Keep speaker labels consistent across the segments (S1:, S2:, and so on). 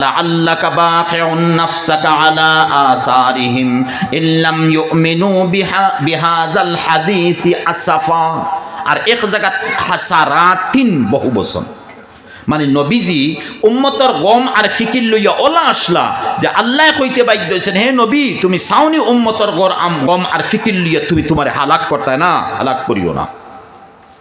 S1: لعلك باخع نفسك على آثارهم إن لم يؤمنوا بها بهذا الحديث أسفا আর এক জায়গাত হাসারাতিন বহু বছর মানে নবীজি উম্মতর গম আর ফিকির লইয়া ওলা আসলা যে আল্লাহ কইতে বাধ্য হয়েছেন হে নবী তুমি সাউনি উম্মতর গর আম গম আর ফিকির লইয়া তুমি তোমার হালাক করতে না হালাক করিও না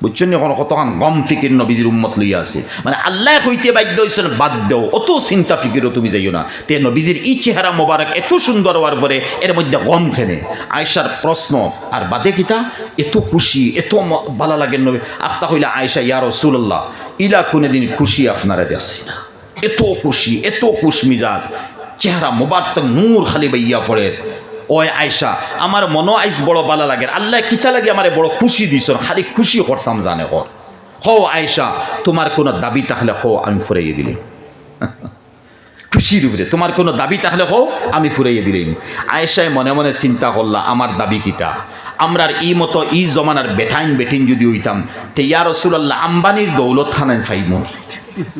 S1: বুঝছেন এখন কতক্ষণ গম ফিকির নবীজির উম্মত লইয়া আছে। মানে আল্লাহ হইতে বাধ্য হয়েছেন বাদ দেও, অত চিন্তা ফিকিরও তুমি যাইও না। তে নবীজির ই চেহারা মোবারক এত সুন্দর হওয়ার পরে এর মধ্যে গম খেনে আয়সার প্রশ্ন, আর বাদে কিতা? এত খুশি, এত ভালো লাগে নবী। আফতা হইলে আয়সা ইয়া রসুল্লাহ ইলা কোনোদিন খুশি আপনারা দেখছি না। এত খুশি, এত খুশ মিজাজ। চেহারা মোবারক নূর খালি বাইয়া পড়ে। ওই আয়সা আমার মনো আইস বড় বালা লাগে। আল্লাহ কিতা লাগে আমারে বড় খুশি দিছ খালি খুশি করতাম জানে কর। হো আয়সা তোমার কোনো দাবি থাকলে হো আমি ফুরাইয়ে দিলি খুশির উপরে তোমার কোনো দাবি তাহলে হো আমি ফুরাইয়ে দিলাম। আয়েশায় মনে মনে চিন্তা করলা, আমার দাবি কিতা? আমরার ই মতো ই জমানার বেঠাইন বেঠিন যদি হইতাম, তে ইয়া রসুল্লাহ আম্বানির দৌলত খানায় ফাইমু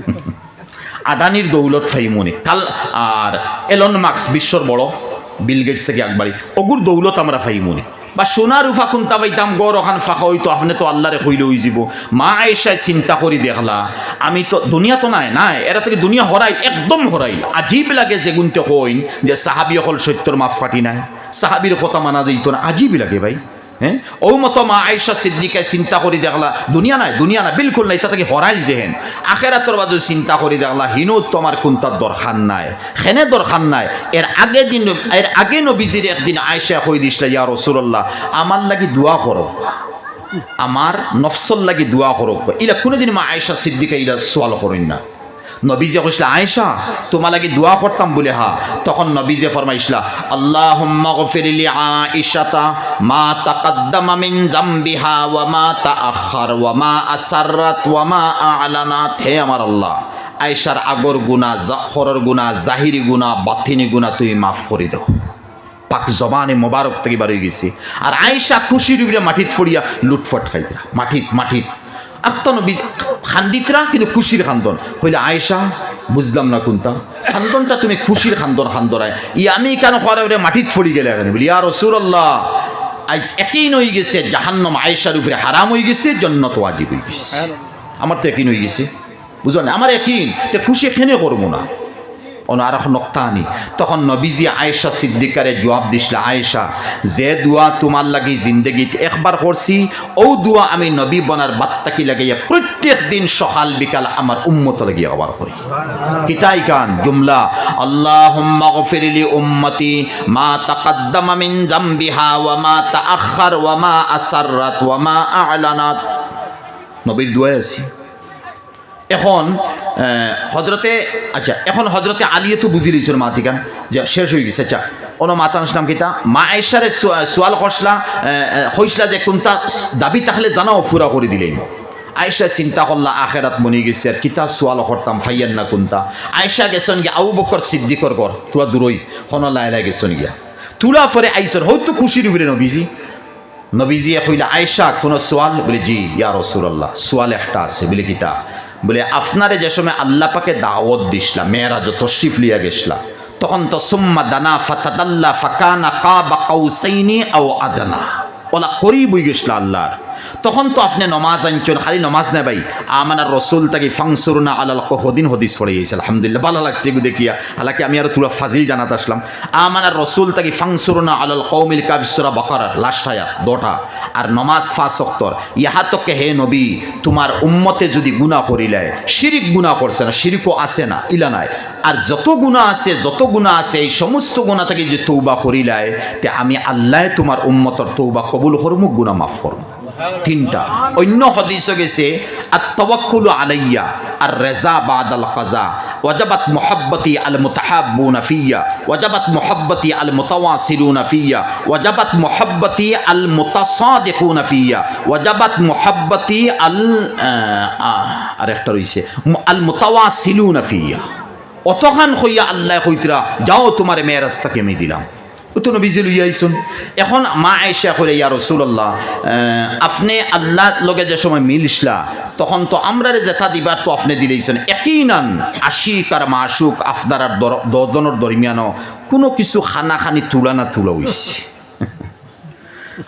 S1: আদানির দৌলত ফাইমুনি কাল আর এলন মার্কস বিশ্বর বড়। বিল গেটস থেকে একবারই অগুর দৌলত আমরা ফাই মনে বা সোনা রুফা কুন্তা পাইতাম, গড় ওখান ফাঁকা হইতো আপনি তো আল্লাহরে হইলে হই যাব। মা এসায় চিন্তা করি দেখলা, আমি তো দুনিয়া তো নাই নাই এরা থেকে দুনিয়া হরাই একদম হরাই আজীব লাগে যে গুনতে হইন যে সাহাবি অকল সত্যর মাফ ফাটি নাই। সাহাবির কথা মানা দিত না আজীব লাগে ভাই। হ্যাঁ? ও মতো মা আয়েশা সিদ্দিকায় চিন্তা করি দেখলা, দুনিয়া নাই, দুনিয়া না বিলকুল নাই, তাতে হরাইল যেহেন আখেরাতর বাজু চিন্তা করি দেখলা হিনু তোমার কোনটার দরকার নাই। হেনে দরকার নাই। এর আগে দিন, এর আগে নবীজির একদিন আয়েশা কই দিছিল, ইয়া রসুল্লাহ আমার লাগি দোয়া করো। আমার নফসল লাগি দোয়া করো। ইলা কোনোদিন মা আয়েশা সিদ্দিকা ইলা সোয়াল করেন না। নবীজে কইসলা, আয়েশা, তোমার লাগি দোয়া করতাম বলে হা। তখন নবীজে ফরমাইসলা, আল্লাহুম্মা গফিরলি আয়েশাতা, মা তাকাদ্দামা মিন জামবিহা ওয়া মা তাআখার ওয়া মা আসাররাত ওয়া মা আ'লানাত। হে আমার আল্লাহ, আয়েশার আগর গুনাহ জাহরের গুনাহ, জাহিরি গুনাহ, বাতিনি গুনাহ তুমি মাফ করে দাও। পাক জবানে মোবারক থেকে হয়ে গেছে। আর আয়েশা খুশির উপরে মাটিত ফড়িয়া লুটফট খাইতরা মাটিত মাটিত। আত্মন বিষ খান্দিতরা কিন্তু খুশির খান্দন। হইলে আয়েশা বুঝলাম না কোনটা। খান্দনটা তুমি খুশির খান্দন খান্দরায়। ই আমি কেন করে ওরে মাটিত ফড়ি গেলে এখানে? বলি আর রসুল্লাহ আইস একই হয়ে গেছে জাহান্নম আয়েশার উপরে হারাম হয়ে গেছে জন্নত ওয়াজিব হয়ে গেছে। আমার তো একই হয়ে গেছে। বুঝলেন আমার একই। তে খুশি এখানে করব না। অন আর এখন নক্তা আনি তখন নবীজি আয়েশা সিদ্দিকারে জবাব দিছিল আয়েশা যে দোয়া তোমার লাগি জিন্দগিত একবার করছি ও দোয়া আমি নবী বনার বাত্তাকি লাগাইয়া প্রত্যেক দিন সকাল বিকাল আমার উম্মত লাগিয়ে আবার করি। কিতাই কান জুমলা আল্লাহুম্মা গফিরলি উম্মতি মা তাকাদ্দামা মিন জামবিহা ওয়া মা তাআখার ওয়া মা আসাররাত ওয়া মা আ'লানাত। নবীর দোয়া আছি। এখন হজরতে আচ্ছা এখন হজরতে আলিয়ে তো বুঝি লিছিল মা ঠিকান যে, শেষ হয়ে গেছে আচ্ছা অন মাতান নাম কিতা মা আয়েশারে সোয়াল করসলা হইসলা যে কোনটা দাবি তাহলে জানাও ফুরা করে দিলেন। আয়েশা চিন্তা করলা, আখেরাত মনে গেছে, আর কিতা সোয়াল করতাম ফাইয়ান না কোনটা আয়েশা গেছন গিয়া আউ বকর সিদ্দিকর ঘর তুলা দূরই, হন লাইলা গেছন গিয়া। তুলা ফরে আইসন হয়তো খুশির উপরে নবীজি। নবীজি কইলা, আয়েশা, কোনো সোয়াল? বলে, জি, ইয়া রসুল্লাহ সোয়াল একটা আছে, বলে কিতা বলে, আপনারে যে সময় আল্লাহ পাকে দাওয়াত দিসলা মেয়েরা যত শিফ লিয়া গেছলা তখন তো সুম্মা দানা ফাতাদাল্লা ফাকানা কাবা কাউসাইনি আও আদানা। ওলা করি বই গেছলা আল্লাহর। তখন তো আপনি নমাজ আনছেন, খালি নমাজ নে ভাই। আমার রসুল তাকে ফাংসুরনা আল্লাহ হদিন হদিস পড়ে গেছে আলহামদুলিল্লাহ। ভালো লাগছে এগুলো দেখিয়া। হালাকি আমি আর তুলা ফাজিল জানাতে আসলাম। আমার রসুল তাকে ফাংসুরনা আলাল কৌমিল কাবিসরা বকর লাস্ট হায়া দোটা। আর নমাজ ফাঁস অক্তর। ইহা তোকে হে নবী, তোমার উম্মতে যদি গুণা করিলে শিরিক গুণা করছে না, শিরিকও আছে না, ইলা নাই। আর যত গুণা আছে, যত গুণা আছে, এই সমস্ত গুণা থেকে যদি তৌবা করিলায় তে আমি আল্লাহ তোমার উম্মতর তৌবা কবুল করমু গুণা মাফ করমু। তিনটা। অন্য হদিস গেছে আর তওয়াক্কুল আলাইয়া আর রেজা বাদ আল কাজা ওয়াজাবাত মোহাব্বতি আল মুতাহাব্বুন ফিয়া, ওয়াজাবাত মোহাব্বতি আল মুতাওয়াসিলুন ফিয়া, ওয়াজাবাত মোহাব্বতি আল মুতাসাদিকুন ফিয়া, ওয়াজাবাত মোহাব্বতি আল আর একটা রইছে আল মুতাওয়াসিলুন নাফিয়া অতখান হইয়া আল্লাহ হইতরা যাও তোমার মেয়ের রাস্তাকে আমি দিলাম। তো নবীজি লইয়া আইসুন। এখন মা আয়সা করে ইয়া রসুল্লাহ আপনি আল্লাহ লগে যে সময় মিলসলা, তখন তো আমরা জেঠা দিবার তো আপনি দিলেইছেন। একই নান আশিক আর মাসুক আপনার আর দর- দরমিয়ানো কোনো কিছু খানা খানি তুলা না তুলা হইছে।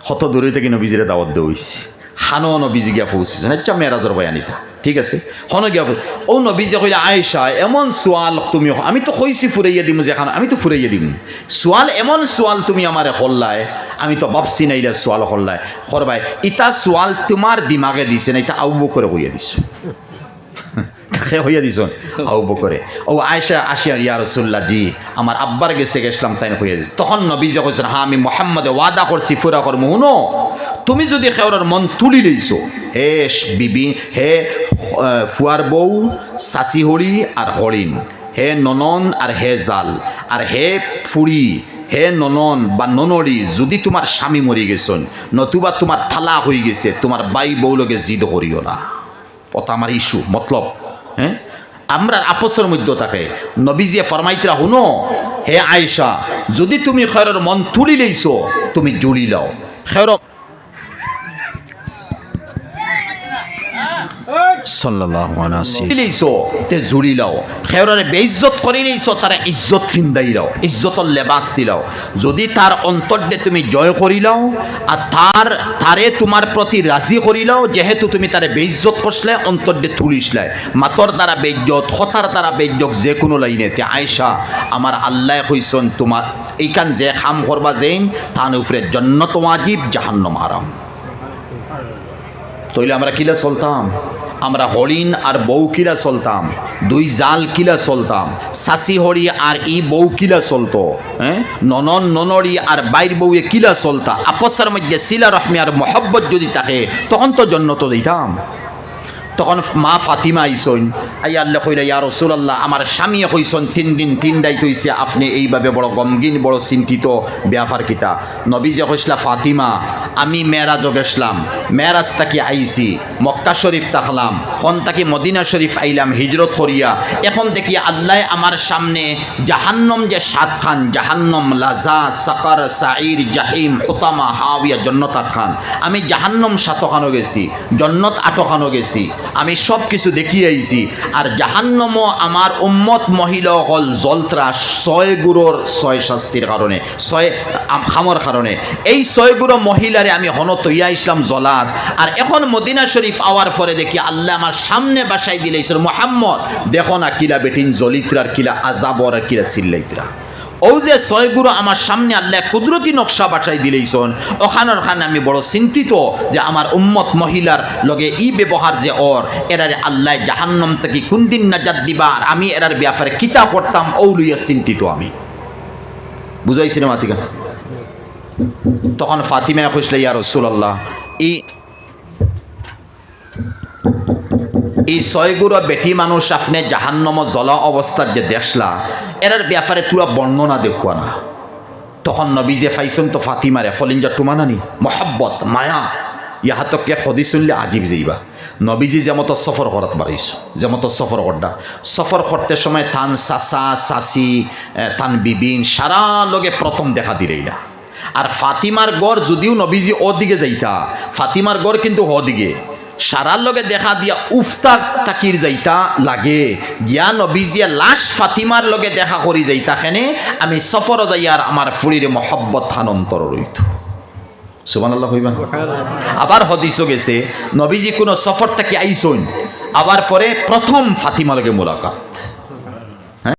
S1: কত দূরে থেকে নবীজিরে দাওয়াত দেওয়া হইছে? খানো নবীজি গিয়া পৌঁছেছেন। আচ্ছা মেয়েরাজর বয়ানিতা ঠিক আছে? হন গিয়া ও নবীজি কইলে, আয়েশা, এমন সোয়াল তুমি আমি তো কইছি ফুরাইয়া দিম যে খানা আমি তো ফুরাইয়া দিম। সোয়াল, এমন সোয়াল তুমি আমারে হল্লায়, আমি তো ভাবছি না ইলা সোয়াল হল্লায়। করবাই ইটা সোয়াল তোমার দিমাগে দিছে না এটা আউব করে কইয়া দিছো। তাকে হইয়া দিছ আউ বকরে। ও আয়সা আসিয়া ইয়া রসুল্লাহ জি, আমার আব্বার গেছে গেছিলাম তাই হইয়া দিস তখন নবী যে কইছেন হ্যাঁ আমি মোহাম্মদে ওয়াদা করছি, ফুরা করব শুনো তুমি যদি খেওরের মন তুলি লইছো, হে বিবি, হে ফুয়ার বউ সাসি হরি আর হরিণ হে ননন আর হে জাল। আর হে ফুড়ি হে ননন বা ননরি যদি তোমার স্বামী মরি গেছন নতুবা তোমার থালা হয়ে গেছে তোমার বাই বউলকে জিদ করিও না। কথা আমার ইস্যু মতলব হ্যাঁ আমরা আপসের মধ্যে থাকে। নবীজিয়ে ফরমাইতরা শুনো, হে আয়েশা, যদি তুমি খেরের মন তুলি লইছো তুমি জুড়ি লও। খের
S2: সাল্লাল্লাহু আলাইহি
S1: তে জুড়ি লও। খেয়রে বেইজ্জত লইছো তারা ইজ্জত ফিন্দাই লও ইজ্জতর লেবাস দিলাও যদি তার অন্তর্দে তুমি জয় করিলাও আর তার তারে তোমার প্রতি রাজি করিলাও যেহেতু তুমি তারে বেইজ্জত করছিলে অন্তর্দে তুলিসলাই মাতর দ্বারা বেইজ্জত হতার দ্বারা বেইজ্জত যে কোনো লাইনে, তে আয়সা আমার আল্লাহ কইসন তোমার এইখান যে খাম করবা যেইন তান উপরে জন্নত ওয়াজিব জাহান্নম আরাম তইলে আমরা কিলা চলতাম? আমরা হরিণ আর বৌকিরা চলতাম, দুই জাল কিলা চলতাম, সাসি হরি আর ই বউ কিলা চলত হ্যাঁ? ননন, ননরি আর বাইর বউয়ে কিলা চলতা, আপসার মধ্যে শিলা রহমি আর মহব্বত যদি থাকে, তখন তো জন্য তো দিতাম। তখন মা ফাতিমা আইসইন। আই আল্লাহ কইলে ইয়া রসুলাল্লাহ, আমার স্বামী কইসন তিন দিন তিন দায়িত্ব হইছে, আপনি এইভাবে বড় গমগিন, বড় চিন্তিত ব্যাপার কিতা? নবী যে কইসলা, ফাতিমা, আমি মেয়েরাজ গেছলাম মেয়েরাজ তাকি আইছি, মক্কা শরীফ তাকলাম হন তাকি মদিনা শরীফ আইলাম, হিজরত করিয়া, এখন দেখি আল্লাহ আমার সামনে জাহান্নম যে সাত খান জাহান্নম লাজা, সাকার সাইর জাহিম, হোতামা, হাওয়া, জন্নত খান আমি জাহান্নম সাতখানো গেছি, জন্নত আটখানো গেছি আমি সব কিছু দেখিয়ে আইছি। আর জাহান্নম আমার উম্মত মহিলা হল জলত্রা ছয় গুড়োর ছয় শাস্তির কারণে, ছয় খামর কারণে। এই ছয় গুড়ো মহিলারে আমি হন তৈয়া ইসলাম জলাদ আর এখন মদিনা শরীফ আওয়ার পরে দেখি আল্লাহ আমার সামনে বাসাই দিলেছিল মোহাম্মদ, দেখো না কিলা বেটিন জলিত্রার কিলা আজাবর কিলা সিল্লাইত্রা। ও যে ছয়গুরু আমার সামনে আল্লাহ কুদরতি নকশা বাছাই দিলেইছন ওখানোর খানে আমি বড় চিন্তিত যে আমার উম্মত মহিলার লগে ই ব্যবহার যে ওর এরারে আল্লাহ জাহান্নম থেকে কোন দিন নাজাত দিবা আর আমি এরার ব্যাপারে কিতা করতাম ও লইয়া চিন্তিত আমি। বুঝাইছি না মাতিকা তখন ফাতিমা খুঁজলে ইয়া রসুল্লাহ ই এই ছয়গুড়ো বেটি মানুষ আপনি জাহান্নম জল অবস্থার যে দেখলা এরার ব্যাপারে তুরা বর্ণনা দেখুয়া না। তখন নবী যে ফাইসন তো ফাতিমারে ফলিঞ্জা টুমানানি মহাব্বত মায়া। ইহাতকে সদি চললে আজিব যাইবা। নবীজি যেমত সফর করাত বাড়িছ যেমত সফর করডা সফর করতে সময় চাচা চাচি এ, তান বিবিন সারা লগে প্রথম দেখা দিলেইলা আর ফাতিমার গড় যদিও নবীজি ও দিকে যাইতা ফাতিমার গড় কিন্তু হ দিকে সারার লগে দেখা দিয়া উফতা তাকির যাইতা লাগে। গিয়া নবীজিয়া লাশ ফাতিমার লগে দেখা করি যাইতা খেনে আমি সফর যাইয়ার আমার ফুরির মহব্বত থান অন্তর রইত আবার হদিসও গেছে, নবীজি কোনো সফর থেকে আইসইন আবার পরে প্রথম ফাতিমা লগে মোলাকাত।